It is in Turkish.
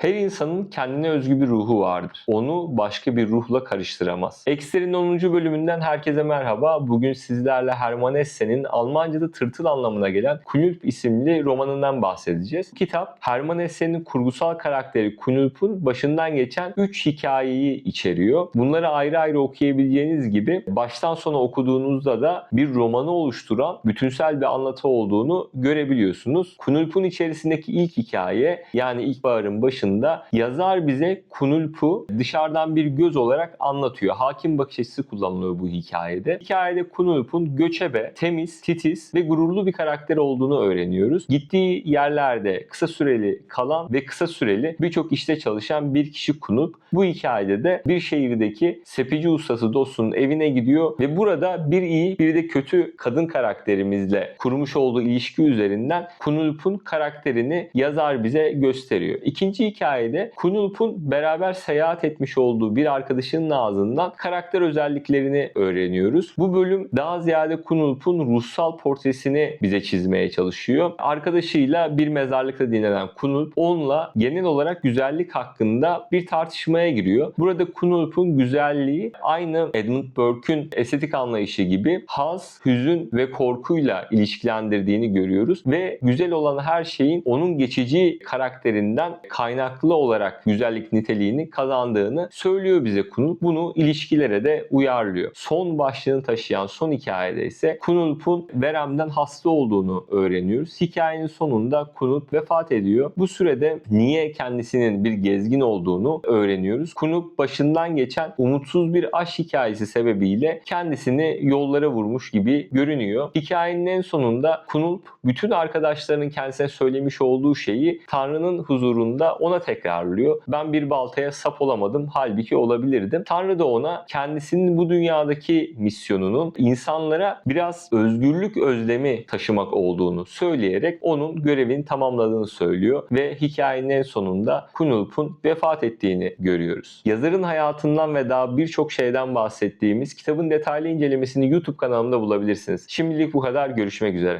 Her insanın kendine özgü bir ruhu vardır. Onu başka bir ruhla karıştıramaz. Ekser'in 10. bölümünden herkese merhaba. Bugün sizlerle Hermann Hesse'nin Almanca'da tırtıl anlamına gelen Knulp isimli romanından bahsedeceğiz. Kitap Hermann Hesse'nin kurgusal karakteri Knulp'un başından geçen 3 hikayeyi içeriyor. Bunları ayrı ayrı okuyabileceğiniz gibi baştan sona okuduğunuzda da bir romanı oluşturan bütünsel bir anlatı olduğunu görebiliyorsunuz. Knulp'un içerisindeki ilk hikaye yani ilkbaharın başında yazar bize Knulp'u dışarıdan bir göz olarak anlatıyor. Hakim bakış açısı kullanılıyor bu hikayede. Hikayede Knulp'un göçebe, temiz, titiz ve gururlu bir karakter olduğunu öğreniyoruz. Gittiği yerlerde kısa süreli kalan ve kısa süreli birçok işte çalışan bir kişi Knulp. Bu hikayede de bir şehirdeki sepici ustası dostunun evine gidiyor ve burada bir iyi bir de kötü kadın karakterimizle kurmuş olduğu ilişki üzerinden Knulp'un karakterini yazar bize gösteriyor. İkinci hikayede Knulp'un beraber seyahat etmiş olduğu bir arkadaşının ağzından karakter özelliklerini öğreniyoruz. Bu bölüm daha ziyade Knulp'un ruhsal portresini bize çizmeye çalışıyor. Arkadaşıyla bir mezarlıkta dinlenen Knulp onunla genel olarak güzellik hakkında bir tartışmaya giriyor. Burada Knulp'un güzelliği aynı Edmund Burke'ün estetik anlayışı gibi haz, hüzün ve korkuyla ilişkilendirdiğini görüyoruz ve güzel olan her şeyin onun geçici karakterinden kaynaklı olarak güzellik niteliğini kazandığını söylüyor bize Knulp. Bunu ilişkilere de uyarlıyor. Son başlığını taşıyan son hikayede ise Knulp'un veremden hasta olduğunu öğreniyoruz. Hikayenin sonunda Knulp vefat ediyor. Bu sürede niye kendisinin bir gezgin olduğunu öğreniyoruz. Knulp başından geçen umutsuz bir aşk hikayesi sebebiyle kendisini yollara vurmuş gibi görünüyor. Hikayenin en sonunda Knulp bütün arkadaşlarının kendisine söylemiş olduğu şeyi Tanrı'nın huzurunda ona tekrarlıyor. Ben bir baltaya sap olamadım halbuki olabilirdim. Tanrı da ona kendisinin bu dünyadaki misyonunun insanlara biraz özgürlük özlemi taşımak olduğunu söyleyerek onun görevini tamamladığını söylüyor ve hikayenin en sonunda Knulp'un vefat ettiğini görüyoruz. Yazarın hayatından ve daha birçok şeyden bahsettiğimiz kitabın detaylı incelemesini YouTube kanalımda bulabilirsiniz. Şimdilik bu kadar. Görüşmek üzere.